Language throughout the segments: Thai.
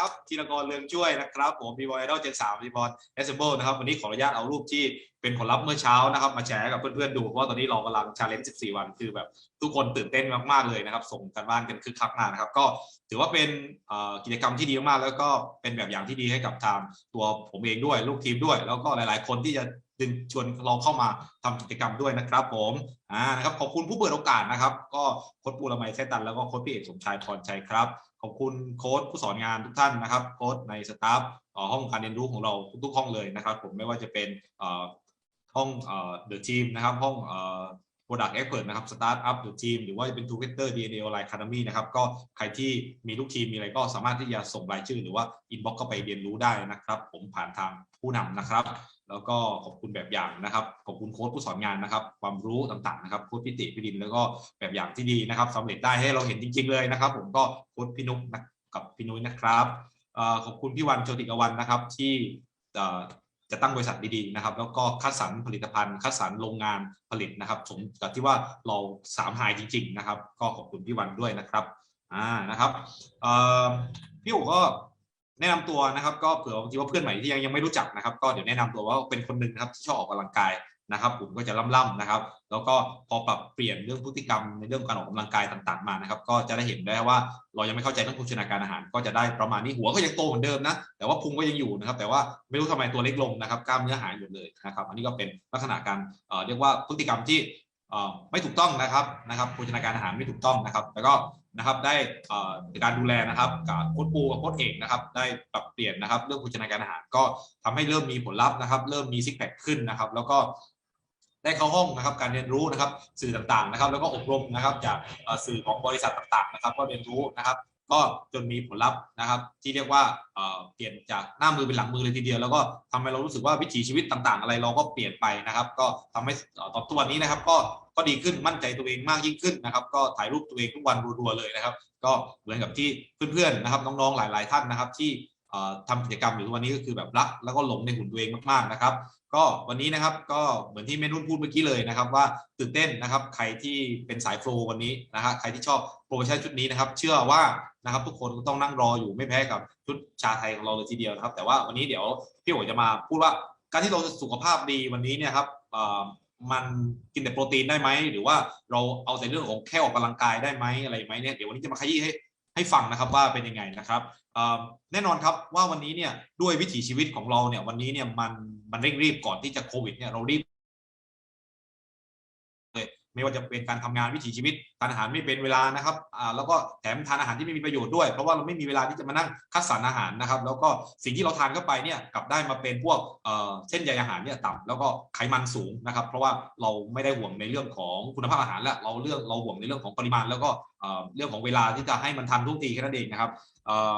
ครับธีรกรเรืองช่วยนะครับผมบีบอยไอดอลเจนสามบีบอลเอสเซเบิลนะครับวันนี้ขออนุญาตเอารูปที่เป็นผลลัพธ์เมื่อเช้านะครับมาแชร์กับเพื่อนๆดูเพราะว่าตอนนี้เรากำลังชาเลนจ์14 วัน คือแบบทุกคนตื่นเต้นมากๆเลยนะครับ ส่งกันบ้านกันคึกคักมากนะครับ ก็ถือว่าเป็นกิจกรรมที่ดีมากๆแล้วก็เป็นแบบอย่างที่ดีให้กับทางตัวผมเองด้วยลูกทีมด้วย แล้วก็หลายๆ คนที่จะดึงชวนเราเข้ามาทำกิจกรรมด้วยนะครับ ผมอ่านะครับขอบคุณผู้เปิดโอกาสนะครับ ก็โค้ชปูละไมเซตันแล้วก็โค้ชพี่เอกสมชายพรชัยครับ ขอบคุณโค้ชผู้สอนงานทุกท่านนะครับโค้ชในสตาฟห้องการเรียนรู้ของเราทุกห้องเลยนะครับ ผมไม่ว่าจะเป็นห้องเอ่อ The Team นะครับห้องเอ่อ Product Expert นะครับ Start Up The Team หรือว่าจะเป็น Together DNA Online Academy นะครับ ก็ใครที่มีลูกทีมมีอะไรก็สามารถที่จะส่งรายชื่อ หรือว่า inbox เข้าไปเรียนรู้ได้นะครับ ผมผ่านทางผู้นำนะครับ แล้วก็ขอบคุณแบบอย่างนะครับ ขอบคุณโค้ชผู้สอนงานนะครับ ความรู้ต่างๆนะครับโค้ชพิติพิดินแล้วก็แบบอย่างที่ดีนะครับสำเร็จได้ให้เราเห็นจริง ๆเลยนะครับ ผมก็โค้ชพี่นุ๊กกับพี่นุ้ยนะครับขอบคุณพี่วันโชติกวันนะครับ ที่จะตั้งบริษัทดีๆนะครับ แล้วก็คัดสรรผลิตภัณฑ์ คัดสรรโรงงานผลิตนะครับสมกับที่ว่าเราสามหายจริง ๆ นะครับ ก็ขอบคุณพี่วันด้วยนะครับอ่านะครับพี่อู๋ก็ แนะนำตัวนะครับ ก็เผื่อบางทีว่าเพื่อนใหม่ที่ยังยังไม่รู้จักนะครับ ก็เดี๋ยวแนะนำตัวว่าเป็นคนหนึ่งนะครับที่ชอบออกกำลังกายนะครับผมก็จะล่ำๆนะครับ แล้วก็พอปรับเปลี่ยนเรื่องพฤติกรรมในเรื่องการออกกำลังกายต่างๆมานะครับ ก็จะได้เห็นได้ว่าเรายังไม่เข้าใจเรื่องโภชนาการอาหาร ก็จะได้ประมาณนี้หัวก็ยังโตเหมือนเดิมนะแต่ว่าพุงก็ยังอยู่นะครับ แต่ว่าไม่รู้ทำไมตัวเล็กลงนะครับกล้ามเนื้อหายหมดเลยนะครับ อันนี้ก็เป็นลักษณะการเอ่อเรียกว่าพฤติกรรมที่เอ่อไม่ถูกต้องนะครับนะครับโภชนาการอาหารไม่ถูกต้องนะครับ แล้วก็ นะครับ ได้การดูแลนะครับกับโค้ชปูกับโค้ชเอกนะครับ ได้ปรับเปลี่ยนนะครับ เรื่องโภชนาการอาหาร ก็ทำให้เริ่มมีผลลัพธ์นะครับ เริ่มมีซิกแพคขึ้นนะครับ แล้วก็ได้เข้าห้องนะครับการเรียนรู้นะครับสื่อต่างๆนะครับ แล้วก็อบรมนะครับ จากสื่อของบริษัทต่างๆนะครับ ก็เรียนรู้นะครับ ก็จนมีผลลัพธ์นะครับ ที่เรียกว่าเปลี่ยนจากหน้ามือเป็นหลังมือเลยทีเดียว แล้วก็ทำให้เรารู้สึกว่าวิถีชีวิตต่าง ๆ อะไรเราก็เปลี่ยนไปนะครับ ก็ทำให้เอ่อตอนทุกวันนี้นะครับ ก็ก็ดีขึ้นมั่นใจตัวเองมากยิ่งขึ้นนะครับ ก็ถ่ายรูปตัวเองทุกวันรัวๆเลยนะครับ ก็เหมือนกับที่เพื่อนๆนะครับน้องๆหลาย ๆ ท่านนะครับที่ทำกิจกรรมอยู่ทุกวันนี้ก็คือแบบรักแล้วก็หลงในหุ่นตัวเองมากๆนะครับ ก็วันนี้นะครับก็เหมือนที่เมนุ่นพูดเมื่อกี้เลยนะครับ ว่าตื่นเต้นนะครับใครที่เป็นสายโฟล์วันนี้นะฮะใครที่ชอบโปรโมชั่นชุดนี้นะครับ เชื่อว่านะครับทุกคนต้องนั่งรออยู่ไม่แพ้กับชุดชาไทยของเราเลยทีเดียวนะครับ แต่ว่าวันนี้เดี๋ยวพี่โอ๋จะมาพูดว่าการที่เราสุขภาพดีวันนี้เนี่ยครับมันกินแต่โปรตีนได้ไหมหรือว่าเราเอาแต่เรื่องของแค่ออกกำลังกายได้ไหมอะไรไหมเนี่ยเดี๋ยววันนี้จะมาขยี้ให้ ให้ฟังนะครับว่าเป็นยังไงนะครับแน่นอนครับว่าวันนี้เนี่ยด้วยวิถีชีวิตของเราเนี่ยวันนี้เนี่ยมันมันเร่งรีบก่อนที่จะโควิดเนี่ยเรารีบ ไม่ว่าจะเป็นการทำงานวิถีชีวิตทานอาหารไม่เป็นเวลานะครับอ่าแล้วก็แถมทานอาหารที่ไม่มีประโยชน์ด้วย เพราะว่าเราไม่มีเวลาที่จะมานั่งคัดสรรอาหารนะครับ แล้วก็สิ่งที่เราทานเข้าไปเนี่ยกลับได้มาเป็นพวกเอ่อเส้นใยอาหารเนี่ยต่ำแล้วก็ไขมันสูงนะครับ เพราะว่าเราไม่ได้ห่วงในเรื่องของคุณภาพอาหารแล้วเราเลือกเราห่วงในเรื่องของปริมาณ แล้วก็เอ่อเรื่องของเวลาที่จะให้มันทันทุกทีแค่นั้นเองนะครับเอ่อ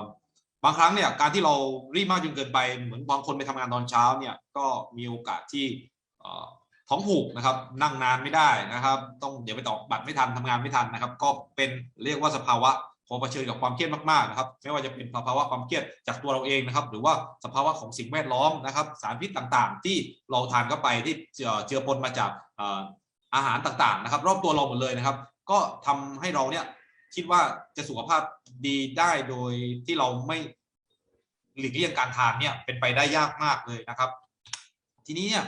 บางครั้งเนี่ยการที่เรารีบมากจนเกินไปเหมือนบางคนไปทำงานตอนเช้าเนี่ยก็มีโอกาสที่ เอ่อท้องผูกนะครับ นั่งนานไม่ได้นะครับ ต้องเดี๋ยวไปตอกบัตรไม่ทันทำงานไม่ทันนะครับ ก็เป็นเรียกว่าสภาวะพอเผชิญกับความเครียดมากๆนะครับ ไม่ว่าจะเป็นภาวะความเครียดจากตัวเราเองนะครับ หรือว่าสภาวะของสิ่งแวดล้อมนะครับ สารพิษต่างๆ ที่เราทานเข้าไปที่เจือปนมาจากอาหารต่างๆนะครับ รอบตัวเราหมดเลยนะครับ ก็ทำให้เราเนี่ยคิดว่าจะสุขภาพดีได้โดยที่เราไม่หลีกเลี่ยงการทานเนี่ยเป็นไปได้ยากมากเลยนะครับ ทีนี้เนี่ย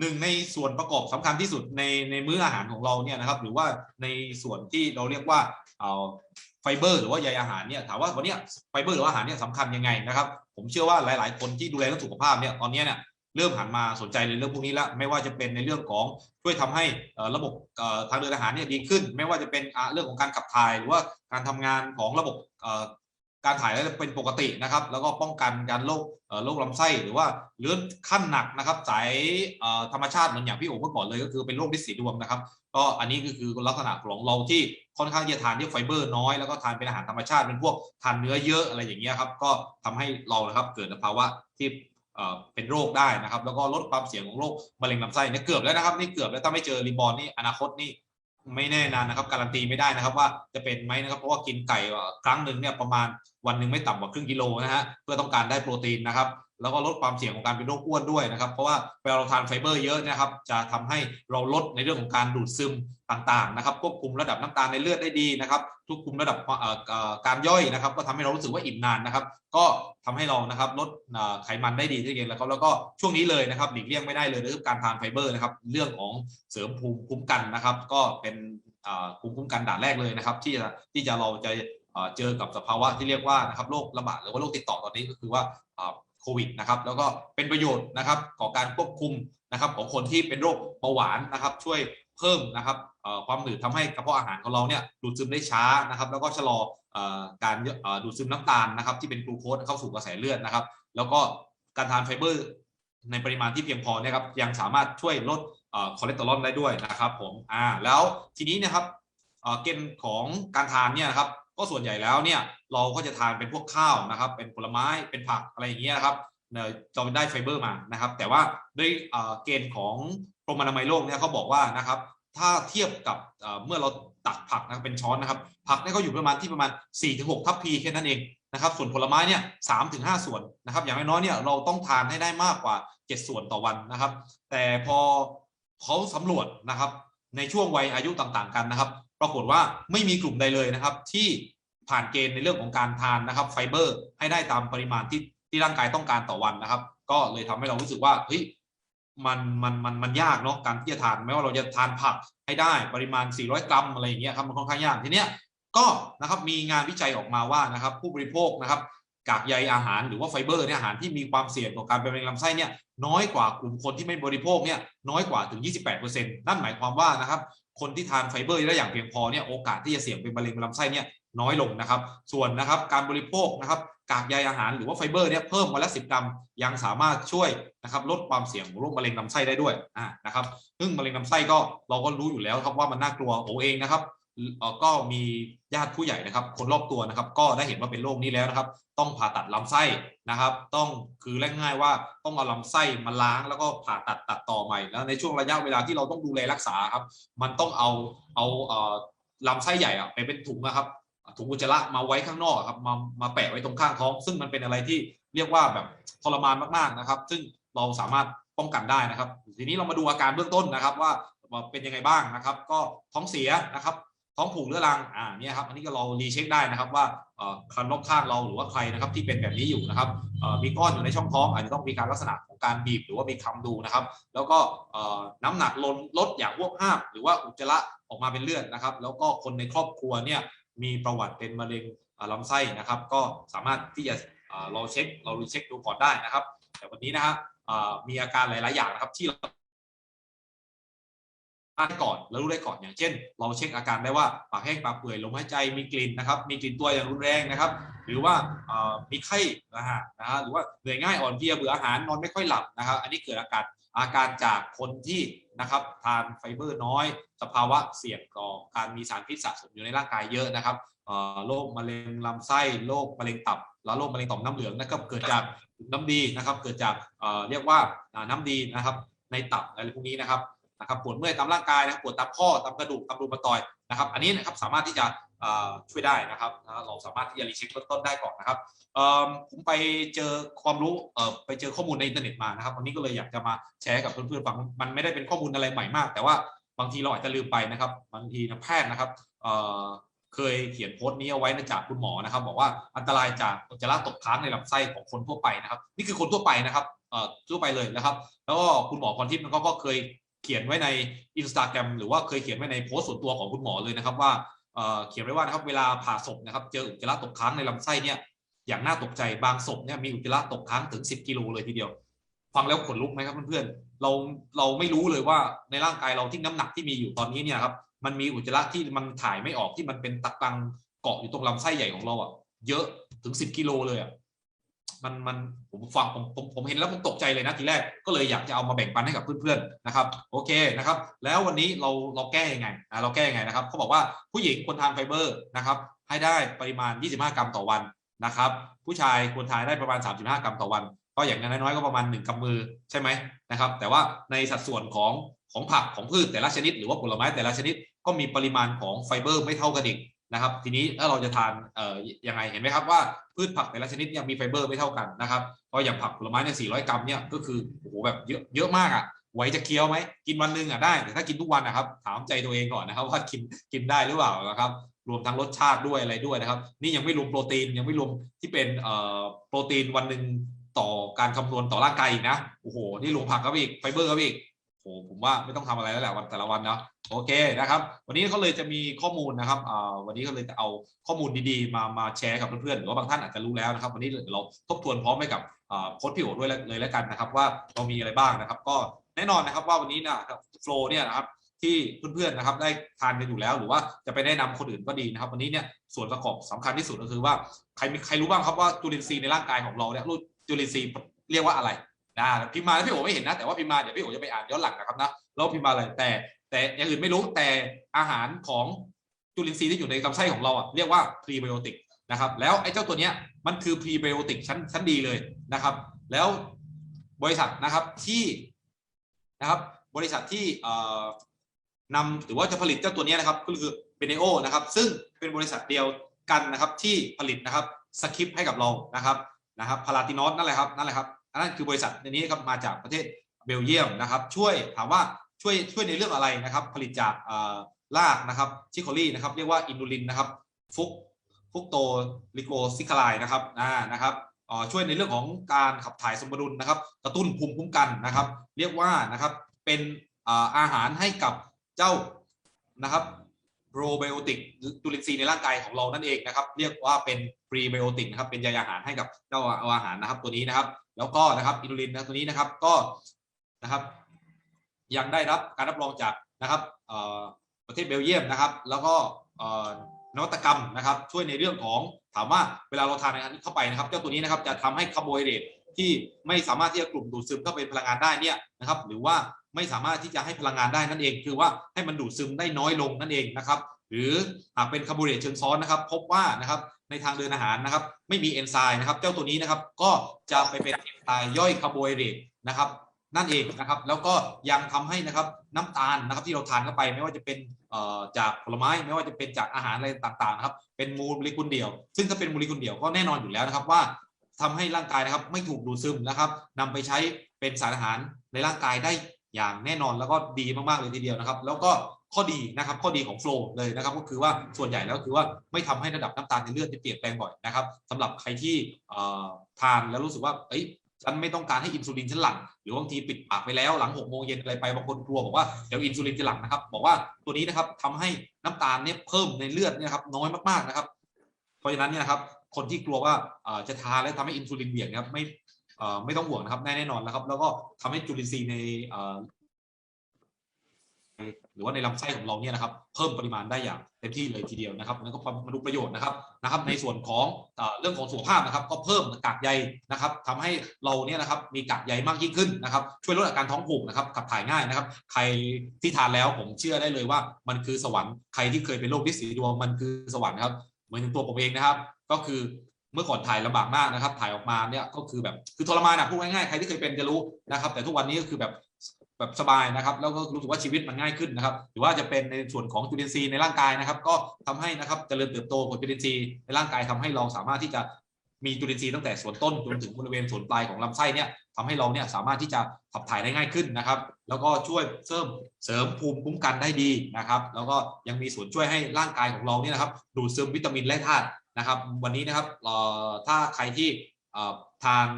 หนึ่งในส่วนประกอบสำคัญที่สุดในในมื้ออาหารของเราเนี่ยนะครับ หรือว่าในส่วนที่เราเรียกว่าเอ่อไฟเบอร์หรือว่าใยอาหารเนี่ยถามว่าวันนี้ไฟเบอร์หรือว่าอาหารเนี่ยสำคัญยังไงนะครับ ผมเชื่อว่าหลาย ๆ คนที่ดูแลเรื่องสุขภาพเนี่ยตอนนี้เนี่ยเริ่มหันมาสนใจในเรื่องพวกนี้แล้วไม่ว่าจะเป็นในเรื่องของช่วยทำให้ระบบทางเดินอาหารเนี่ยดีขึ้น ไม่ว่าจะเป็นเรื่องของการขับถ่าย หรือว่าการทำงานของระบบ การถ่ายแล้วเป็นปกตินะครับ แล้วก็ป้องกันการโรคโรคลำไส้หรือว่าเลือดขั้นหนักนะครับสายธรรมชาติเหมือนอย่างพี่โอ๋เมื่อก่อนเลยก็คือเป็นโรคดิสีดวงนะครับ ก็อันนี้ก็คือลักษณะของเราที่ค่อนข้างจะทานที่ไฟเบอร์น้อยแล้วก็ทานเป็นอาหารธรรมชาติเป็นพวกทานเนื้อเยอะอะไรอย่างเงี้ยครับก็ทำให้เรานะครับเกิดภาวะที่เป็นโรคได้นะครับ แล้วก็ลดความเสี่ยงของโรคมะเร็งลำไส้เนี่ยเกือบแล้วนะครับนี่เกือบแล้วถ้าไม่เจอรีบอนนี่อนาคตนี่ ไม่แน่นานนะครับ การันตีไม่ได้นะครับ ว่าจะเป็นไหมนะครับ เพราะว่ากินไก่ครั้งหนึ่งเนี่ยประมาณวันหนึ่งไม่ต่ำกว่าครึ่งกิโลนะฮะเพื่อต้องการได้โปรตีนนะครับ แล้วก็ลดความเสี่ยงของการเป็นโรคอ้วนด้วยนะครับ เพราะว่าเวลาเราทานไฟเบอร์เยอะนะครับ จะทำให้เราลดในเรื่องของการดูดซึมต่างๆนะครับควบคุมระดับน้ำตาลในเลือดได้ดีนะครับควบคุมระดับการย่อยนะครับ ก็ทำให้เรารู้สึกว่าอิ่มนานนะครับ ก็ทำให้เรานะครับลดไขมันได้ดีที่เองแล้วก็แล้วก็ช่วงนี้เลยนะครับหลีกเลี่ยงไม่ได้เลยคือการทานไฟเบอร์นะครับ เรื่องของเสริมภูมิคุ้มกันนะครับ ก็เป็นภูมิคุ้มกันด่านแรกเลยนะครับ ที่จะที่จะเราจะเจอกับสภาวะที่เรียกว่านะครับโรคระบาดหรือว่าโรคติดต่อตอนนี้ก็คือว่า โควิดนะครับ แล้วก็เป็นประโยชน์นะครับต่อการควบคุมนะครับของคนที่เป็นโรคเบาหวานนะครับ ช่วยเพิ่มนะครับความหนืดทำให้กระเพาะอาหารของเราเนี่ยดูดซึมได้ช้านะครับ แล้วก็ชะลอการดูดซึมน้ำตาลนะครับ ที่เป็นกลูโคสเข้าสู่กระแสเลือดนะครับ แล้วก็การทานไฟเบอร์ในปริมาณที่เพียงพอเนะครับยังสามารถช่วยลดคอเลสเตอรอลได้ด้วยนะครับผมอ่าแล้วทีนี้นะครับเอ่อเกณฑ์ของการทานเนี่ยนะครับ ก็ส่วนใหญ่แล้วเนี่ยเราก็จะทานเป็นพวกข้าวนะครับ เป็นผลไม้เป็นผักอะไรอย่างเงี้ยนะครับเนี่ยจะได้ไฟเบอร์มานะครับ แต่ว่าด้วยเกณฑ์ของกรมอนามัยโลกเนี่ยเขาบอกว่านะครับ ถ้าเทียบกับเมื่อเราตักผักนะครับเป็นช้อนนะครับ ผักเนี่ยเขาอยู่ประมาณที่ประมาณ 4-6 ทัพพีแค่นั้นเองนะครับส่วนผลไม้เนี่ย3-5ส่วนนะครับ อย่างน้อยๆเนี่ยเราต้องทานให้ได้มากกว่า 7 ส่วนต่อวันนะครับ แต่พอเขาสำรวจนะครับในช่วงวัยอายุต่างๆกันนะครับ ปรากฏว่าไม่มีกลุ่มใดเลยนะครับ ที่ผ่านเกณฑ์ในเรื่องของการทานนะครับ ไฟเบอร์ให้ได้ตามปริมาณที่ที่ร่างกายต้องการต่อวันนะครับ ก็เลยทำให้เรารู้สึกว่าเฮ้ยมันมันมันมันยากเนาะการที่จะทานไม่ว่าเราจะทานผักให้ได้ปริมาณ 400 กรัมอะไรอย่างเงี้ยครับมันค่อนข้างยากทีเนี้ยก็นะครับมีงานวิจัยออกมาว่านะครับ ผู้บริโภคนะครับกากใยอาหารหรือว่าไฟเบอร์เนี่ยอาหารที่มีความเสี่ยงต่อการเป็นมะเร็งลำไส้เนี่ยน้อยกว่ากลุ่มคนที่ไม่บริโภคเนี่ยน้อยกว่าถึง 28%นั่นหมายความว่านะครับ คนที่ทานไฟเบอร์ได้อย่างเพียงพอเนี่ยโอกาสที่จะเสี่ยงเป็นมะเร็งลำไส้เนี่ยน้อยลงนะครับ ส่วนนะครับการบริโภคนะครับกากใยอาหารหรือว่าไฟเบอร์เนี่ยเพิ่มวันละสิบกรัมยังสามารถช่วยนะครับลดความเสี่ยงของโรคมะเร็งลำไส้ได้ด้วยอ่านะครับซึ่งมะเร็งลำไส้ก็เราก็รู้อยู่แล้วครับว่ามันน่ากลัวโอเองนะครับ ก็มีญาติผู้ใหญ่นะครับ คนรอบตัวนะครับ ก็ได้เห็นว่าเป็นโรคนี้แล้วนะครับ ต้องผ่าตัดลำไส้นะครับ ต้องคือเรียกง่ายว่าต้องเอาลำไส้มาล้างแล้วก็ผ่าตัดตัดต่อใหม่แล้วในช่วงระยะเวลาที่เราต้องดูแลรักษาครับ มันต้องเอาเอาเอ่อลำไส้ใหญ่อะไปเป็นถุงนะครับถุงอุจจาระมาไว้ข้างนอกครับมามาแปะไว้ตรงข้างท้อง ซึ่งมันเป็นอะไรที่เรียกว่าแบบทรมานมากๆนะครับ ซึ่งเราสามารถป้องกันได้นะครับ ทีนี้เรามาดูอาการเบื้องต้นนะครับ ว่าเป็นยังไงบ้างนะครับ ก็ท้องเสียนะครับ ท้องผูกเรื้อรังอ่าเนี่ยครับอันนี้ก็เรารีเช็คได้นะครับว่าเอ่อคนรอบข้างเราหรือว่าใครนะครับที่เป็นแบบนี้อยู่นะครับเอ่อมีก้อนอยู่ในช่องท้องอาจจะต้องมีการลักษณะของการบีบหรือว่ามีคำดูนะครับ แล้วก็เอ่อน้ำหนักลดลดอย่างพวกห้ามหรือว่าอุจจาระออกมาเป็นเลือดนะครับ แล้วก็คนในครอบครัวเนี่ยมีประวัติเป็นมะเร็งลำไส้นะครับ ก็สามารถที่จะเราเช็คเรารีเช็คดูก่อนได้นะครับ แต่วันนี้นะฮะมีอาการหลาย ๆ อย่างนะครับที่เรา ได้ก่อนแล้วรู้ได้ก่อนอย่างเช่น เราเช็คอาการได้ว่าปากแห้งปากเปื่อยลมหายใจมีกลิ่นนะครับ มีกลิ่นตัวอย่างรุนแรงนะครับ หรือว่ามีไข้นะฮะนะฮะหรือว่าเหนื่อยง่ายอ่อนเพลียเบื่ออาหารนอนไม่ค่อยหลับนะครับ อันนี้เกิดอาการอาการจากคนที่นะครับทานไฟเบอร์น้อย สภาวะเสี่ยงต่อการมีสารพิษสะสมอยู่ในร่างกายเยอะนะครับโรคมะเร็งลำไส้โรคมะเร็งตับ แล้วโรคมะเร็งต่อมน้ำเหลืองนะครับเกิดจากน้ำดีนะครับ เกิดจากเรียกว่าอ่าน้ำดีนะครับ ในตับอะไรพวกนี้นะครับ นะครับปวดเมื่อยตามร่างกายนะปวดตามข้อตามกระดูกตามรูมาตอยนะครับ อันนี้นะครับสามารถที่จะช่วยได้นะครับเราสามารถที่จะรีเช็คเบื้องต้นได้ก่อนนะครับผมไปเจอความรู้ไปเจอข้อมูลในอินเทอร์เน็ตมานะครับวันนี้ก็เลยอยากจะมาแชร์กับเพื่อนๆฟังมันไม่ได้เป็นข้อมูลอะไรใหม่มาก แต่ว่าบางทีเราอาจจะลืมไปนะครับบางทีนะแพทย์นะครับเเคยเขียนโพสต์นี้เอาไว้นะจากคุณหมอนะครับ บอกว่าอันตรายจากอุจจาระตกค้างในลำไส้ของคนทั่วไปนะครับ นี่คือคนทั่วไปนะครับทั่วไปเลยนะครับ แล้วก็คุณหมอพรทิพย์ก็เคย เขียนไว้ในอินสตาแกรมหรือว่าเคยเขียนไว้ในโพสต์ส่วนตัวของคุณหมอเลยนะครับ ว่าเเขียนไว้ว่านะครับเวลาผ่าศพนะครับ เจออุจจาระตกค้างในลำไส้เนี่ยอย่างน่าตกใจบางศพเนี่ยมีอุจจาระตกค้างถึง 10 กิโลเลยทีเดียว ฟังแล้วขนลุกไหมครับเพื่อนๆเราเราไม่รู้เลยว่าในร่างกายเราที่น้ำหนักที่มีอยู่ตอนนี้เนี่ยครับมันมีอุจจาระที่มันถ่ายไม่ออกที่มันเป็นตะกังเกาะอยู่ตรงลำไส้ใหญ่ของเราอะเยอะถึง 10 กิโลเลยอะ มันมันผมฟังผมผมผมเห็นแล้วผมตกใจเลยนะทีแรกก็เลยอยากจะเอามาแบ่งปันให้กับเพื่อนๆนะครับโอเคนะครับ แล้ววันนี้เราเราแก้ยังไงเราแก้ยังไงนะครับเขาบอกว่าผู้หญิงควรทานไฟเบอร์นะครับ ให้ได้ปริมาณ 25 กรัมต่อวันนะครับ ผู้ชายควรทานได้ประมาณ 35 กรัมต่อวัน ก็อย่างน้อยๆก็ประมาณ 1กำมือใช่ไหมนะครับ แต่ว่าในสัดส่วนของของผักของพืชแต่ละชนิดหรือว่าผลไม้แต่ละชนิดก็มีปริมาณของไฟเบอร์ไม่เท่ากันอีก นะครับทีนี้ถ้าเราจะทานเอ่อยังไงเห็นไหมครับว่าพืชผักแต่ละชนิดเนี่ยมีไฟเบอร์ไม่เท่ากันนะครับเพราะอย่างผักผลไม้เนี่ย400 กรัมเนี่ยก็คือโอ้โหแบบเยอะเยอะมากอะไหวจะเคี้ยวไหมกินวันหนึ่งอะได้แต่ถ้ากินทุกวันนะครับ ถามใจตัวเองก่อนนะครับ ว่ากินกินได้หรือเปล่านะครับรวมทั้งรสชาติด้วยอะไรด้วยนะครับ นี่ยังไม่รวมโปรตีนยังไม่รวมที่เป็นเอ่อโปรตีนวันหนึ่งต่อการคำนวณต่อร่างกายนะโอ้โหนี่รวมผักก็อีกไฟเบอร์ก็อีก โอ้โหผมว่าไม่ต้องทำอะไรแล้วแหละวันแต่ละวันเนาะโอเคนะครับ วันนี้เขาเลยจะมีข้อมูลนะครับอ่าวันนี้เขาเลยจะเอาข้อมูลดีๆ มามาแชร์กับเพื่อนๆหรือว่าบางท่านอาจจะรู้แล้วนะครับ วันนี้เราทบทวนพร้อมไปกับโค้ชพี่โอด้วยเลยแล้วกันนะครับ ว่าเรามีอะไรบ้างนะครับ ก็แน่นอนนะครับว่าวันนี้นะครับโฟลเนี่ยนะครับที่เพื่อนๆนะครับได้ทานกันอยู่แล้วหรือว่าจะไปแนะนำคนอื่นก็ดีนะครับ วันนี้เนี่ยส่วนประกอบสำคัญที่สุดก็คือว่าใครมีใครรู้บ้างครับว่าจุลินทรีย์ในร่างกายของเราเนี่ยรูปจุลินทรีย์เรียกว่าอะไร นะพิมพ์มาแล้วพี่โอไม่เห็นนะแต่ว่าพิมพ์มาเดี๋ยวพี่โอจะไปอ่านย้อนหลังนะครับนะแล้วพิมพ์มาอะไรแต่ แต่อย่างอื่นไม่รู้แต่อาหารของจุลินทรีย์ที่อยู่ในลำไส้ของเราอะเรียกว่าพรีไบโอติกนะครับแล้วไอ้เจ้าตัวเนี้ยมันคือพรีไบโอติกชั้นชั้นดีเลยนะครับ แล้วบริษัทนะครับที่นะครับบริษัทที่เอ่อนำหรือว่าจะผลิตเจ้าตัวเนี้ยนะครับก็คือเบเนโอนะครับ ซึ่งเป็นบริษัทเดียวกันนะครับที่ผลิตนะครับสคริปให้กับเรานะครับนะครับพาราตินอสนั่นแหละครับนั่นแหละครับ อันนั้นคือบริษัทในนี้ครับมาจากประเทศเบลเยียมนะครับช่วยถามว่าช่วยช่วยในเรื่องอะไรนะครับ ผลิตจากเอ่อรากนะครับชิโคลี่นะครับเรียกว่าอินูลินนะครับฟุกฟุกโตลิโกซิคลายนะครับอ่านะครับช่วยในเรื่องของการขับถ่ายสมดุลนะครับ กระตุ้นภูมิคุ้มกันนะครับ เรียกว่านะครับเป็นอาอาหารให้กับเจ้านะครับโปรไบโอติกจุลินทรีย์ในร่างกายของเรานั่นเองนะครับ เรียกว่าเป็นพรีไบโอติกนะครับเป็นใยอาหารให้กับเจ้าอาหารนะครับตัวนี้นะครับ แล้วก็นะครับอินูลินนะตัวนี้นะครับก็นะครับยังได้รับการรับรองจากนะครับประเทศเบลเยียมนะครับ แล้วก็นวัตกรรมนะครับ ช่วยในเรื่องของถามว่าเวลาเราทานอาหารเข้าไปนะครับ เจ้าตัวนี้นะครับจะทำให้คาร์โบไฮเดรตที่ไม่สามารถที่จะกลุ่มดูดซึมเข้าเป็นพลังงานได้เนี่ยนะครับ หรือว่าไม่สามารถที่จะให้พลังงานได้นั่นเอง คือว่าให้มันดูดซึมได้น้อยลงนั่นเองนะครับ หรือหากเป็นคาร์โบไฮเดรตเชิงซ้อนนะครับ พบว่านะครับ ในทางเดินอาหารนะครับ ไม่มีเอนไซม์นะครับ เจ้าตัวนี้นะครับก็จะไปเป็นเอนไซม์ย่อยคาร์โบไฮเดรตนะครับ นั่นเองนะครับ แล้วก็ยังทำให้นะครับน้ำตาลนะครับที่เราทานเข้าไปไม่ว่าจะเป็นเอ่อจากผลไม้ไม่ว่าจะเป็นจากอาหารอะไรต่างๆนะครับ เป็นโมเลกุลเดี่ยว ซึ่งถ้าเป็นโมเลกุลเดี่ยวก็แน่นอนอยู่แล้วนะครับว่าทำให้ร่างกายนะครับไม่ถูกดูดซึมนะครับนำไปใช้เป็นสารอาหารในร่างกายได้อย่างแน่นอนแล้วก็ดีมากๆเลยทีเดียวนะครับ แล้วก็ ข้อดีนะครับข้อดีของโฟล์เลยนะครับก็คือว่าส่วนใหญ่แล้วคือว่าไม่ทำให้ระดับน้ำตาลในเลือดเปลี่ยนแปลงบ่อยนะครับสำหรับใครที่ทานแล้วรู้สึกว่าเอ้ยฉันไม่ต้องการให้อินซูลินฉันหลั่งหรือบางทีปิดปากไปแล้วหลังหกโมงเย็นอะไรไปบางคนกลัวบอกว่าเดี๋ยวอินซูลินจะหลั่งนะครับบอกว่าตัวนี้นะครับทำให้น้ำตาลเนี่ยเพิ่มในเลือดเนี่ยครับน้อยมากๆนะครับ เพราะฉะนั้นเนี่ยครับคนที่กลัวว่าจะทานแล้วทำให้อินซูลินเบี่ยงนะครับไม่ไม่ต้องห่วงนะครับแน่แน่นอนแล้วครับแล้วก็ทำให้จุลินทรีย์ใน หรือว่าในลำไส้ของเราเนี่ยนะครับเพิ่มปริมาณได้อย่างเต็มที่เลยทีเดียวนะครับนั่นก็มาดูประโยชน์นะครับนะครับ ในส่วนของเรื่องของสุขภาพนะครับ ก็เพิ่มกากใยนะครับทำให้เราเนี่ยนะครับมีกากใยมากยิ่งขึ้นนะครับ ช่วยลดอาการท้องผูกนะครับขับถ่ายง่ายนะครับ ใครที่ทานแล้วผมเชื่อได้เลยว่า มันคือสวรรค์ใครที่เคยเป็นโรคพิษสีดวงมันคือสวรรค์ครับเหมือนตัวผมเองนะครับ ก็คือเมื่อก่อนถ่ายลำบากมากนะครับ ถ่ายออกมาเนี่ยก็คือแบบคือทรมานนะพูดง่ายๆใครที่เคยเป็นจะรู้นะครับ แต่ทุกวันนี้ก็คือแบบ แบบสบายนะครับ แล้วก็รู้สึกว่าชีวิตมันง่ายขึ้นนะครับ หรือว่าจะเป็นในส่วนของจุลินทรีย์ในร่างกายนะครับ ก็ทำให้นะครับเจริญเติบโตของจุลินทรีย์ในร่างกายทำให้เราสามารถที่จะมีจุลินทรีย์ตั้งแต่ส่วนต้นจนถึงบริเวณส่วนปลายของลำไส้เนี่ยทำให้เราเนี่ยสามารถที่จะขับถ่ายได้ง่ายขึ้นนะครับ แล้วก็ช่วยเสริมเสริมภูมิคุ้มกันได้ดีนะครับ แล้วก็ยังมีส่วนช่วยให้ร่างกายของเราเนี่ยนะครับดูดซึมวิตามินและธาตุนะครับ วันนี้นะครับถ้าใครที่ ทาน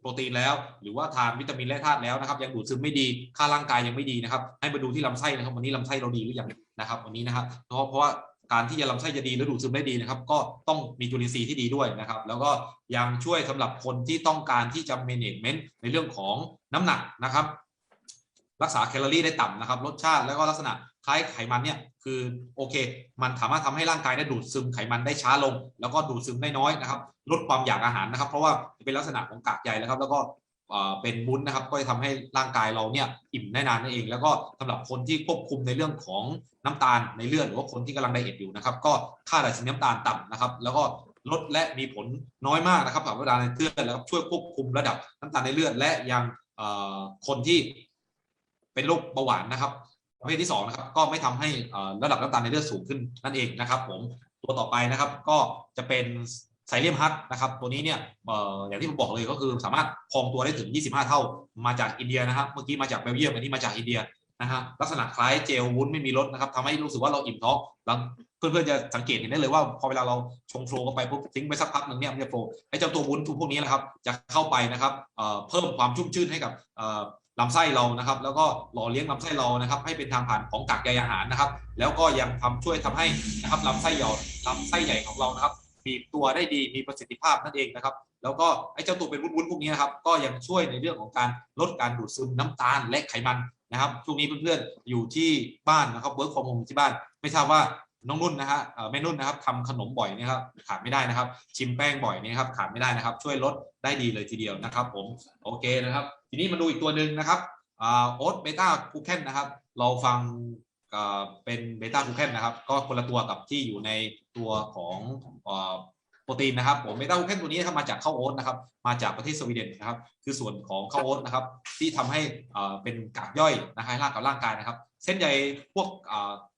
โปรตีนแล้ว หรือว่าทานวิตามินและธาตุแล้วนะครับ ยังดูดซึมไม่ดีค่าร่างกายยังไม่ดีนะครับ ให้มาดูที่ลำไส้นะครับ วันนี้ลำไส้เราดีหรือยังนะครับ วันนี้นะครับเพราะเพราะว่าการที่จะลำไส้จะดีและดูดซึมได้ดีนะครับ ก็ต้องมีจุลินทรีย์ที่ดีด้วยนะครับ แล้วก็ยังช่วยสำหรับคนที่ต้องการที่จะ management ในเรื่องของน้ำหนักนะครับ รักษาแคลอรี่ได้ต่ำนะครับรสชาติแล้วก็ลักษณะ คล้ายไขมันเนี่ยคือโอเค มันสามารถทำให้ร่างกายได้ดูดซึมไขมันได้ช้าลง แล้วก็ดูดซึมได้น้อยนะครับ ลดความอยากอาหารนะครับ เพราะว่าเป็นลักษณะของกากใยแล้วครับ แล้วก็เป็นมุ้นนะครับ ก็จะทำให้ร่างกายเราเนี่ยอิ่มได้นานนั่นเอง แล้วก็สำหรับคนที่ควบคุมในเรื่องของน้ำตาลในเลือดหรือว่าคนที่กำลังไดเอทอยู่นะครับ ก็ค่าดัชนีน้ำตาลต่ำนะครับ แล้วก็ลดและมีผลน้อยมากนะครับกับเวลาในเลือดแล้วก็ช่วยควบคุมระดับน้ำตาลในเลือดและยังคนที่เป็นโรคเบาหวานนะครับ ประเภทที่สองนะครับก็ไม่ทำให้ระดับน้ำตาลในเลือดสูงขึ้นนั่นเองนะครับผมตัวต่อไปนะครับก็จะเป็นไซเลียมฮัทนะครับตัวนี้เนี่ยอย่างที่ผมบอกเลยก็คือสามารถพองตัวได้ถึง 25 เท่ามาจากอินเดียนะครับเมื่อกี้มาจากเบลเยียมอันนี้มาจากอินเดียนะฮะลักษณะคล้ายเจลวุ้นไม่มีรสนะครับทำให้รู้สึกว่าเราอิ่มท้องแล้วเพื่อนๆจะสังเกตเห็นได้เลยว่าพอเวลาเราชงโฟลเข้าไปปุ๊บทิ้งไปสักพักหนึ่งเนี่ยมันจะโฟลไอ้เจ้าตัววุ้นทุกพวกนี้นะครับจะเข้าไปนะครับเพิ่มความชุ่มชื่นให้กับ ลำไส้เรานะครับ แล้วก็หล่อเลี้ยงลำไส้เรานะครับ ให้เป็นทางผ่านของกากใยอาหารนะครับ แล้วก็ยังทำช่วยทำให้นะครับลำไส้ใหญ่ลำไส้ใหญ่ของเรานะครับบีบตัวได้ดีมีประสิทธิภาพนั่นเองนะครับ แล้วก็ไอ้เจ้าตัวเป็นวุ้นๆพวกนี้นะครับ ก็ยังช่วยในเรื่องของการลดการดูดซึมน้ำตาลและไขมันนะครับช่วงนี้เพื่อนๆอยู่ที่บ้านนะครับเวิร์กฟอร์มโฮมที่บ้าน ไม่ทราบว่าน้องนุ่นนะฮะแม่นุ่นนะครับทำขนมบ่อยนะครับขาดไม่ได้นะครับ ชิมแป้งบ่อยนี่ครับขาดไม่ได้นะครับ ช่วยลดได้ดีเลยทีเดียวนะครับ ผมโอเคนะครับ ทีนี้มาดูอีกตัวหนึ่งนะครับโอ๊ตเบต้าคูเคนนะครับ เราฟังเป็นเบต้าคูเคนนะครับ ก็คนละตัวกับที่อยู่ในตัวของโปรตีนนะครับผมเบต้าคูเคนตัวนี้นะครับมาจากข้าวโอ๊ตนะครับ มาจากประเทศสวีเดนนะครับ คือส่วนของข้าวโอ๊ตนะครับ ที่ทำให้เป็นกากย่อยนะครับให้ร่างกับร่างกายนะครับ เส้นใยพวก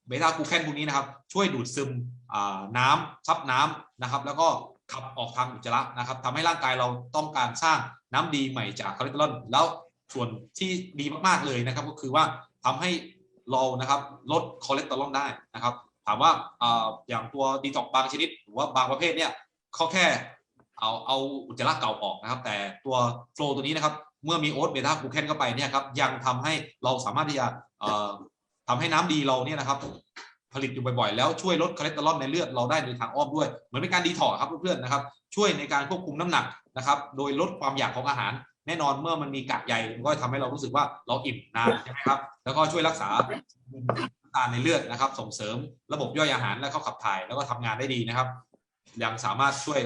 เบต้าคูเคนพวกนี้นะครับ ช่วยดูดซึมน้ำซับน้ำนะครับ แล้วก็ ขับออกทางอุจจาระนะครับทำให้ร่างกายเราต้องการสร้างน้ำดีใหม่จากคอเลสเตอรอลแล้วส่วนที่ดีมากๆเลยนะครับ ก็คือว่าทำให้เรานะครับลดคอเลสเตอรอลได้นะครับ ถามว่าออย่างตัวดีท็อกบางชนิด หรือว่าบางประเภทเนี่ยเขาแค่เอาเอาอุจจาระเก่าออกนะครับ แต่ตัวโฟลตัวนี้นะครับ เมื่อมีโอ๊ตเบต้าคูเคนเข้าไปเนี่ยครับยังทำให้เราสามารถที่จะเอ่อทำให้น้ำดีเราเนี่ยนะครับ ผลิตอยู่บ่อยๆ แล้วช่วยลดคอเลสเตอรอลในเลือดเราได้โดยทางอ้อมด้วย เหมือนเป็นการดีถอร์ครับเพื่อนๆนะครับช่วยในการควบคุมน้ำหนักนะครับโดยลดความอยากของอาหาร แน่นอนเมื่อมันมีกากใยมันก็ทำให้เรารู้สึกว่าเราอิ่มนานใช่ไหมครับแล้วก็ช่วยรักษาน้ำตาลในเลือดนะครับ ส่งเสริมระบบย่อยอาหารและเข้าขับถ่ายแล้วก็ทำงานได้ดีนะครับ ยังสามารถช่วย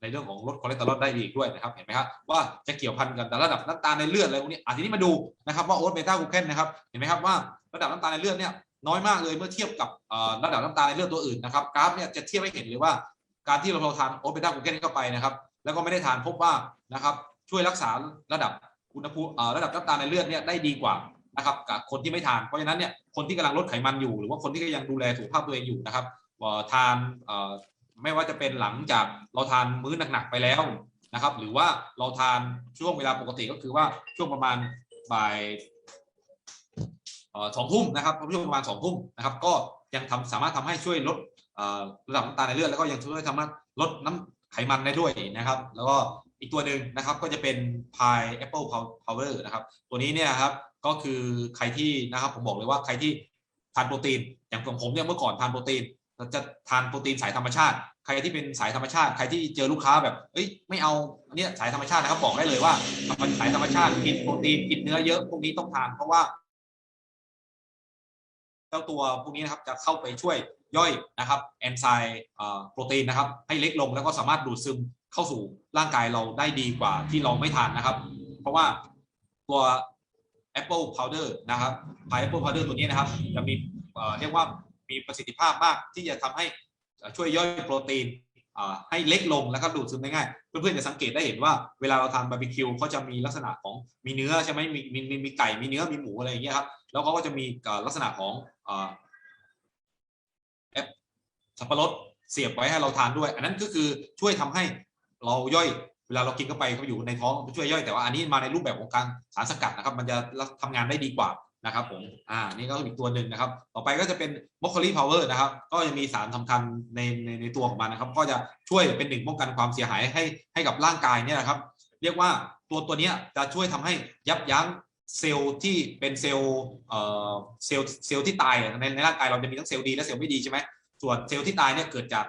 ในเรื่องของลดคอเลสเตอรอลได้ดีอีกด้วยนะครับเห็นไหมครับว่าจะเกี่ยวพันกันกับระดับน้ำตาลในเลือดอะไรพวกนี้อะทีนี้มาดูนะครับว่าโอ๊ตเบต้ากูเคนนะครับเห็นไหมครับว่าระดับน้ำตาลในเลือดเนี่ย น้อยมากเลยเมื่อเทียบกับระดับน้ำตาลในเลือดตัวอื่นนะครับกราฟเนี่ยจะเทียบให้เห็นเลยว่าการที่เราทานโอ๊ตเบต้ากูเคนเข้าไปนะครับ แล้วก็ไม่ได้ทานพบว่านะครับช่วยรักษาระดับอุณหภูมิระดับน้ำตาลในเลือดเนี่ยได้ดีกว่านะครับกับคนที่ไม่ทานเพราะฉะนั้นเนี่ยคนที่กำลังลดไขมันอยู่ หรือว่าคนที่ยังดูแลสุขภาพตัวเองอยู่นะครับทานไม่ว่าจะเป็นหลังจากเราทานมื้อหนักๆไปแล้วนะครับ หรือว่าเราทานช่วงเวลาปกติก็คือว่าช่วงประมาณบ่าย สองทุ่มนะครับช่วงประมาณสองทุ่มนะครับ ก็ยังทำสามารถทำให้ช่วยลดระดับน้ำตาลในเลือดแล้วก็ยังช่วยทำให้ลดน้ำไขมันได้ด้วยนะครับ แล้วก็อีกตัวหนึ่งนะครับก็จะเป็น Pi Apple Power นะครับ ตัวนี้เนี่ยครับก็คือใครที่นะครับผมบอกเลยว่าใครที่ทานโปรตีน อย่างของผมเนี่ยเมื่อก่อนทานโปรตีนเราจะทานโปรตีนสายธรรมชาติ ใครที่เป็นสายธรรมชาติ ใครที่เจอลูกค้าแบบเอ้ยไม่เอาเนี่ยสายธรรมชาตินะครับบอกได้เลยว่ามันสายธรรมชาติกินโปรตีนกินเนื้อเยอะพวกนี้ต้องทานเพราะว่า เจ้าตัวพวกนี้นะครับจะเข้าไปช่วยย่อยนะครับแอนไซม์โปรตีนนะครับให้เล็กลงแล้วก็สามารถดูดซึมเข้าสู่ร่างกายเราได้ดีกว่าที่เราไม่ทานนะครับ เพราะว่าตัว Apple Powder นะครับ Pi Apple Powder ตัวนี้นะครับ จะมีเรียกว่ามีประสิทธิภาพมากที่จะทำให้ช่วยย่อยโปรตีน ให้เล็กลงแล้วก็ดูดซึมได้ง่าย เพื่อนๆจะสังเกตได้เห็นว่าเวลาเราทานบาร์บีคิวเขาจะมีลักษณะของมีเนื้อใช่ไหมมีมีมีมีไก่มีเนื้อมีหมูอะไรอย่างเงี้ยครับแล้วเขาก็จะมีลักษณะของแอปสับปะรดเสียบไว้ให้เราทานด้วย อันนั้นก็คือช่วยทำให้เราย่อยเวลาเรากินเข้าไปเขาอยู่ในท้องช่วยย่อยแต่ว่าอันนี้มาในรูปแบบของการสารสกัดนะครับ มันจะทำงานได้ดีกว่า นะครับผม อ่า นี่ก็อีกตัวหนึ่งนะครับ ต่อไปก็จะเป็นมอคค l ลี่พาวเวอร์นะครับ ก็จะมีสารสำคัญในในในตัวของมันนะครับ ก็จะช่วยเป็นหนึ่งป้องกันความเสียหายให้ให้กับร่างกายเนี่ยนะครับ เรียกว่าตัวตัวนี้จะช่วยทำให้ยับยั้งเซลล์ที่เป็นเซลล์เอ่อเซลล์เซลล์ที่ตายในในร่างกายเราจะมีทั้งเซลล์ดีและเซลล์ไม่ดีใช่ไหม ส่วนเซลล์ที่ตายเนี่ยเกิดจาก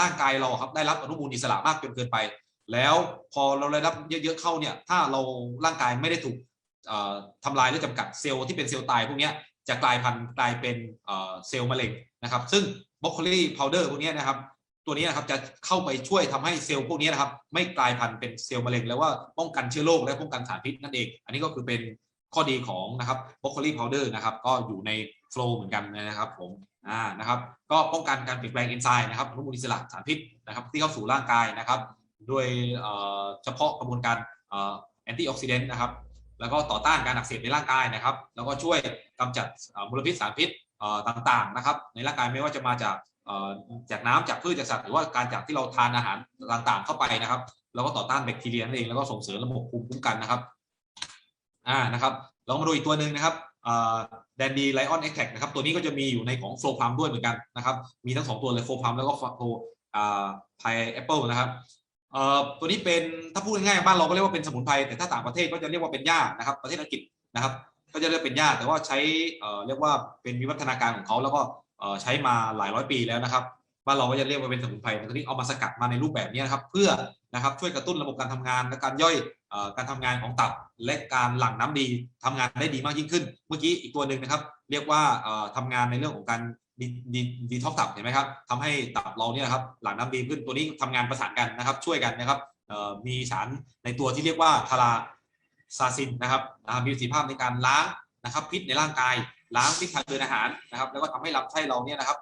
ร่างกายเราครับได้รับอนุมูลอิสระมากจนเกินไป แล้วพอเราได้รับเยอะๆเข้าเนี่ย ถ้าเราร่างกายไม่ได้ถูก ทำลายหรือจำกัดเซลล์ที่เป็นเซลล์ตายพวกนี้จะกลายพันธุ์กลายเป็นเซลล์มะเร็งนะครับ ซึ่งบรอกโคลีพาวเดอร์พวกนี้นะครับ ตัวนี้นะครับจะเข้าไปช่วยทำให้เซลล์พวกนี้นะครับ ไม่กลายพันธุ์เป็นเซลล์มะเร็งแล้วว่าป้องกันเชื้อโรคและป้องกันสารพิษนั่นเอง อันนี้ก็คือเป็นข้อดีของนะครับบรอกโคลีพาวเดอร์นะครับก็อยู่ในโฟล์เหมือนกันนะครับผมอ่านะครับ ก็ป้องกันการเปลี่ยนแปลงเอนไซม์นะครับอนุมูลอิสระสารพิษนะครับที่เข้าสู่ร่างกายนะครับ โดยเฉพาะกระบวนการแอนตี้ออกซิเดนต์นะครับ แล้วก็ต่อต้านการอักเสบในร่างกายนะครับ แล้วก็ช่วยกำจัดมลพิษสารพิษต่างๆนะครับ ในร่างกายไม่ว่าจะมาจากจากน้ำจากพืชจากสัตว์หรือว่าการจากที่เราทานอาหารต่างๆ เข้าไปนะครับ แล้วก็ต่อต้านแบคทีเรียนั่นเองแล้วก็ส่งเสริมระบบภูมิคุ้มกันนะครับอ่านะครับลองมาดูอีกตัวหนึ่งนะครับแดนดีไลออนเอ็กแทนะครับตัวนี้ก็จะมีอยู่ในของโฟล์พัมด้วยเหมือนกันนะครับ มีทั้งสองตัวเลยโฟล์พัมแล้วก็โฟไพแอปเปิลนะครับ ตัวนี้เป็นถ้าพูดง่ายๆบ้านเราก็เรียกว่าเป็นสมุนไพรแต่ถ้าต่างประเทศก็จะเรียกว่าเป็นหญ้านะครับ ประเทศอังกฤษนะครับ ก็จะเรียกเป็นหญ้าแต่ว่าใช้เรียกว่าเป็นวิวัฒนาการของเขาแล้วก็ใช้มาหลายร้อยปีแล้วนะครับบ้านเราก็จะเรียกว่าเป็นสมุนไพรแต่ทีนี้เอามาสกัดมาในรูปแบบนี้นะครับ เพื่อนะครับช่วยกระตุ้นระบบการทำงานและการย่อยการทำงานของตับและการหลั่งน้ำดีทำงานได้ดีมากยิ่งขึ้น เมื่อกี้อีกตัวหนึ่งนะครับ เรียกว่าเอ่อทำงานในเรื่องของการ ดีดีดีท็อกตับเห็นไหมครับทำให้ตับเราเนี่ยครับหลั่งน้ำดีขึ้นตัวนี้ทำงานประสานกันนะครับ ช่วยกันนะครับมีสารในตัวที่เรียกว่าทาราซาซินนะครับมีประสิทธิภาพในการล้างนะครับพิษในร่างกาย ล้างพิษทางเดินอาหารนะครับ แล้วก็ทำให้ลำไส้เราเนี่ยนะครับ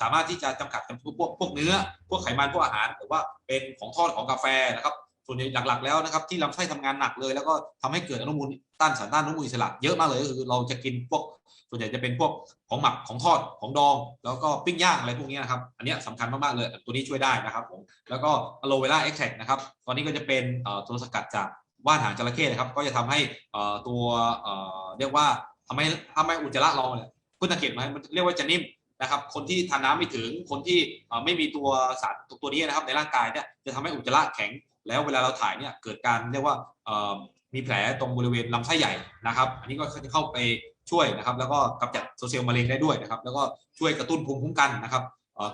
สามารถที่จะจำกัดจำพวกพวกพวกเนื้อ พวกไขมันพวกอาหาร หรือว่าเป็นของทอดของกาแฟนะครับ ส่วนใหญ่หลักๆ แล้วนะครับ ที่ลำไส้ทำงานหนักเลย แล้วก็ทำให้เกิดอนุมูลต้านสารต้านอนุมูลอิสระเยอะมากเลยก็คือเราจะกินพวก ส่วนใหญ่จะเป็นพวกของหมักของทอดของดอง แล้วก็ปิ้งย่างอะไรพวกนี้นะครับ อันนี้ยสำคัญมากๆเลยตัวนี้ช่วยได้นะครับผมแล้วก็อะโลเวล่าเอ็กแทกนะครับตอนนี้ก็จะเป็นตัวสกัดจากว่านหางจระเข้นะครับ ก็จะทำให้ตัวเรียกว่าทำให้ทำให้อุจจาระเราเนี่ยคุณสังเกตไหมมันเรียกว่าจะนิ่มนะครับ คนที่ทานน้ำไม่ถึงคนที่ไม่มีตัวสารตัวนี้นะครับ ในร่างกายเนี่ยจะทำให้อุจจาระแข็ง แล้วเวลาเราถ่ายเนี่ยเกิดการเรียกว่ามีแผลตรงบริเวณลำไส้ใหญ่นะครับ อันนี้ก็จะเข้าไป ช่วยนะครับ แล้วก็กำจัดโซเซลล์มะเร็งได้ด้วยนะครับ แล้วก็ช่วยกระตุ้นภูมิคุ้มกันนะครับ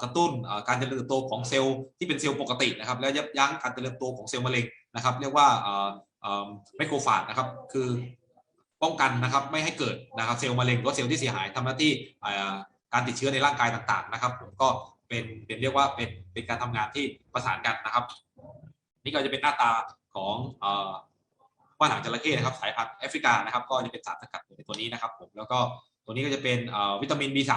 กระตุ้นการเจริญเติบโตของเซลล์ที่เป็นเซลล์ปกตินะครับ แล้วยับยั้งการเจริญเติบโตของเซลล์มะเร็งนะครับ เรียกว่าไมโครฟาจนะครับ คือป้องกันนะครับไม่ให้เกิดนะครับเซลล์มะเร็งหรือเซลล์ที่เสียหายทำหน้าที่การติดเชื้อในร่างกายต่างๆนะครับ ผมก็เป็นเป็นเรียกว่าเป็นเป็นการทำงานที่ประสานกันนะครับ นี่ก็จะเป็นหน้าตาของ ว่านหางจระเข้นะครับสายพันธุ์แอฟริกานะครับก็จะเป็นสารสกัดในตัวนี้นะครับผมแล้วก็ตัวนี้ก็จะเป็นวิตามิน B3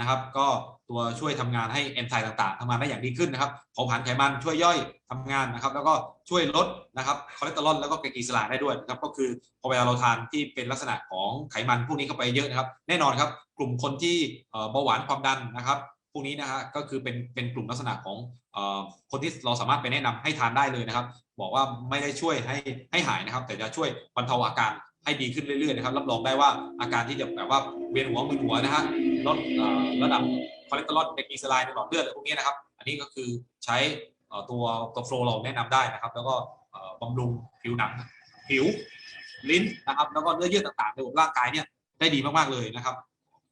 นะครับก็ตัวช่วยทำงานให้เอนไซม์ต่างๆทำงานได้อย่างดีขึ้นนะครับเผาผลาญไขมันช่วยย่อยทำงานนะครับ แล้วก็ช่วยลดนะครับคอเลสเตอรอลแล้วก็ไกลกลีเซอไรด์ได้ด้วยนะครับก็คือพอเวลาเราทานที่เป็นลักษณะของไขมันพวกนี้เข้าไปเยอะนะครับ แน่นอนครับ กลุ่มคนที่เบาหวานความดันนะครับพวกนี้นะฮะก็คือเป็นเป็นกลุ่มลักษณะของ คนที่เราสามารถไปแนะนำให้ทานได้เลยนะครับ บอกว่าไม่ได้ช่วยให้ให้หายนะครับ แต่จะช่วยบรรเทาอาการให้ดีขึ้นเรื่อยๆนะครับรับรองได้ว่าอาการที่จะแบบว่าเวียนหัวมึนหัวนะฮะลดระดับคอเลสเตอรอลไตรกลีเซอไรด์ในหลอดเลือดพวกนี้นะครับ อันนี้ก็คือใช้ตัวตัวโฟลเราแนะนำได้นะครับ แล้วก็เอ่อบำรุงผิวหนังผิวลิ้นนะครับ แล้วก็เนื้อเยื่อต่างๆในระบบร่างกายเนี่ยได้ดีมากๆเลยนะครับ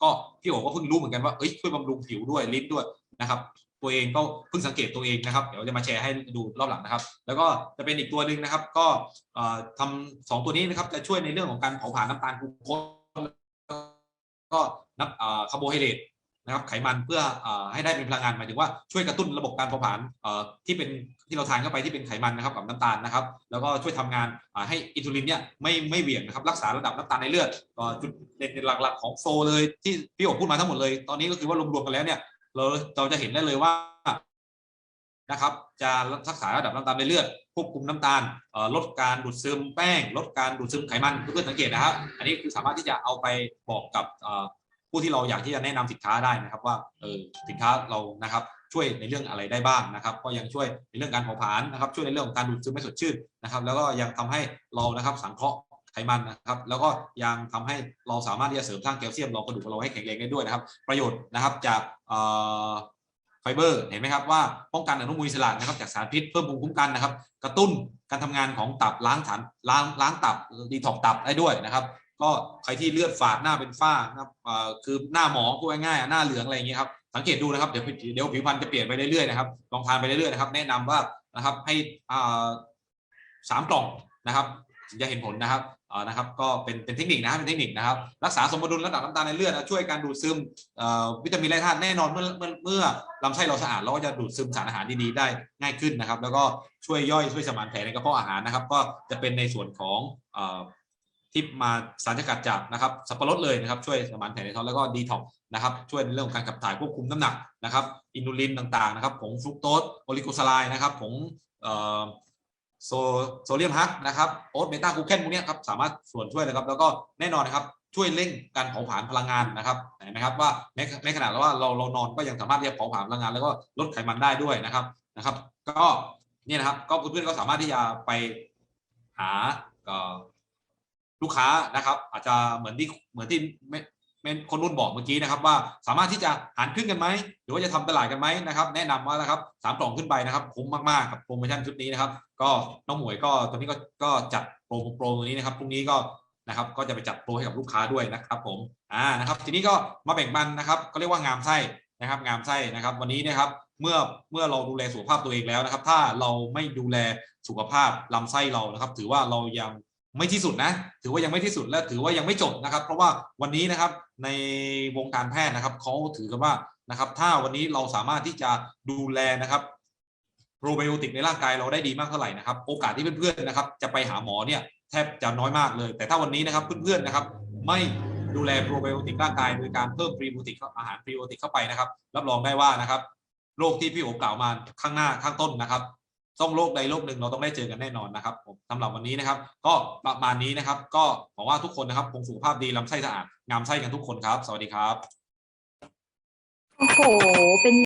ก็พี่โอก็เพิ่งรู้เหมือนกันว่าเอ้ยช่วยบำรุงผิวด้วยลิ้นด้วยนะครับ ตัวเองก็เพิ่งสังเกตตัวเองนะครับ เดี๋ยวจะมาแชร์ให้ดูรอบหลังนะครับ แล้วก็จะเป็นอีกตัวหนึ่งนะครับ ก็ทำสองตัวนี้นะครับ จะช่วยในเรื่องของการเผาผลาญน้ำตาลกลูโคสก็น้ำคาร์โบไฮเดรตนะครับไขมันเพื่ออให้ได้เป็นพลังงานหมายถึงว่าช่วยกระตุ้นระบบการเผาผลาญที่เป็นที่เราทานเข้าไปที่เป็นไขมันนะครับกับน้ำตาลนะครับ แล้วก็ช่วยทำงานให้อินซูลินเนี่ยไม่ไม่เหวี่ยงนะครับรักษาระดับน้ำตาลในเลือดจุดเด่นหลักๆของโฟเลยที่พี่โอพูดมาทั้งหมดเลย ตอนนี้ก็คือว่ารวมๆกันแล้วเนี่ย เราเราจะเห็นได้เลยว่านะครับจะรักษาระดับน้ำตาลในเลือดควบคุมน้ำตาลลดการดูดซึมแป้ง ลดการดูดซึมไขมันเพื่อนสังเกตนะครับ อันนี้คือสามารถที่จะเอาไปบอกกับผู้ที่เราอยากที่จะแนะนำสินค้าได้นะครับว่าเออสินค้าเรานะครับช่วยในเรื่องอะไรได้บ้างนะครับ ก็ยังช่วยในเรื่องการเผาผลาญนะครับ ช่วยในเรื่องของการดูดซึมไม่สดชื่นนะครับ แล้วก็ยังทำให้เรานะครับสังเคราะห์ ไขมันนะครับ แล้วก็ยังทำให้เราสามารถที่จะเสริมสร้างแคลเซียมเรากระดูกเราให้แข็งแรงได้ด้วยนะครับ ประโยชน์นะครับจากไฟเบอร์เห็นไหมครับว่าป้องกันอนุมูลอิสระนะครับจากสารพิษเพิ่มภูมิคุ้มกันนะครับ กระตุ้นการทำงานของตับล้างสารล้างล้างตับดีท็อกตับได้ด้วยนะครับ ก็ใครที่เลือดฝาดหน้าเป็นฝ้านะครับคือหน้าหมองพูดง่ายๆหน้าเหลืองอะไรอย่างเงี้ยครับสังเกตดูนะครับเดี๋ยวเดี๋ยวผิวพรรณจะเปลี่ยนไปเรื่อยๆนะครับลองทานไปเรื่อยๆนะครับ แนะนำว่านะครับให้สามกล่องนะครับจะเห็นผลนะครับ นะครับก็เป็นเป็นเทคนิคนะครับเป็นเทคนิคนะครับรักษาสมดุลระดับน้ำตาลในเลือดนะช่วยการดูดซึมวิตามินและธาตุแน่นอนเมื่อเมื่อเมื่อลำไส้เราสะอาดเราก็จะดูดซึมสารอาหารดีๆได้ง่ายขึ้นนะครับ แล้วก็ช่วยย่อยช่วยสมานแผลในกระเพาะอาหารนะครับ ก็จะเป็นในส่วนของที่มาสารสกัดจากนะครับสับปะรดเลยนะครับช่วยสมานแผลในท้องแล้วก็ดีท็อกนะครับช่วยในเรื่องของการขับถ่ายควบคุมน้ำหนักนะครับอินูลินต่างๆนะครับผงฟรุกโตสโอลิโกไลด์นะครับผงเอ่อ โซโซเดียมฮักนะครับโอ๊ตเบต้ากลูแคนพวกนี้ครับสามารถส่วนช่วยนะครับ แล้วก็แน่นอนนะครับช่วยเร่งการเผาผลาญพลังงานนะครับเห็นไหมครับว่าแม้แม้ขนาดว่าเราเรานอนก็ยังสามารถที่จะเผาผลาญพลังงาน แล้วก็ลดไขมันได้ด้วยนะครับนะครับ ก็เนี่ยนะครับก็เพื่อนๆก็สามารถที่จะไปหาลูกค้านะครับ อาจจะเหมือนที่เหมือนที่ เมเมนคนรุ่นบอกเมื่อกี้นะครับว่าสามารถที่จะหารครึ่งกันไหมหรือว่าจะทำตลาดกันไหมนะครับ แนะนำว่านะครับสามกล่องขึ้นไปนะครับคุ้มมากๆกับโปรโมชั่นชุดนี้นะครับ ก็น้องหมวยก็ตอนนี้ก็ก็จัดโปรโปรตัวนี้นะครับพรุ่งนี้ก็นะครับก็จะไปจัดโปรให้กับลูกค้าด้วยนะครับผมอ่านะครับ ทีนี้ก็มาแบ่งปันนะครับก็เรียกว่างามไส้นะครับ งามไส้นะครับ วันนี้นะครับเมื่อเมื่อเราดูแลสุขภาพตัวเองแล้วนะครับ ถ้าเราไม่ดูแลสุขภาพลำไส้เรานะครับ ถือว่าเรายัง ไม่ที่สุดนะ ถือว่ายังไม่ที่สุดและถือว่ายังไม่จบนะครับ เพราะว่าวันนี้นะครับในวงการแพทย์นะครับเขาถือกันว่านะครับ ถ้าวันนี้เราสามารถที่จะดูแลนะครับโปรไบโอติกในร่างกายเราได้ดีมากเท่าไหร่นะครับ โอกาสที่เพื่อนๆนะครับ จะไปหาหมอเนี่ยแทบจะน้อยมากเลย แต่ถ้าวันนี้นะครับเพื่อนๆนะครับ ไม่ดูแลโปรไบโอติกร่างกายโดยการเพิ่มพรีไบโอติกอาหารพรีไบโอติกเข้าไปนะครับ รับรองได้ว่านะครับโรคที่พี่โอกล่าวมาข้างหน้าข้างต้นนะครับ ต้องโลกใดโลกหนึ่งเราต้องได้เจอกันแน่นอนนะครับผมสำหรับวันนี้นะครับ ก็ประมาณนี้นะครับ ก็หวังว่าทุกคนนะครับคงสุขภาพดีลำไส้สะอาดงามไส้กันทุกคนครับ สวัสดีครับ โอ้โหเป็น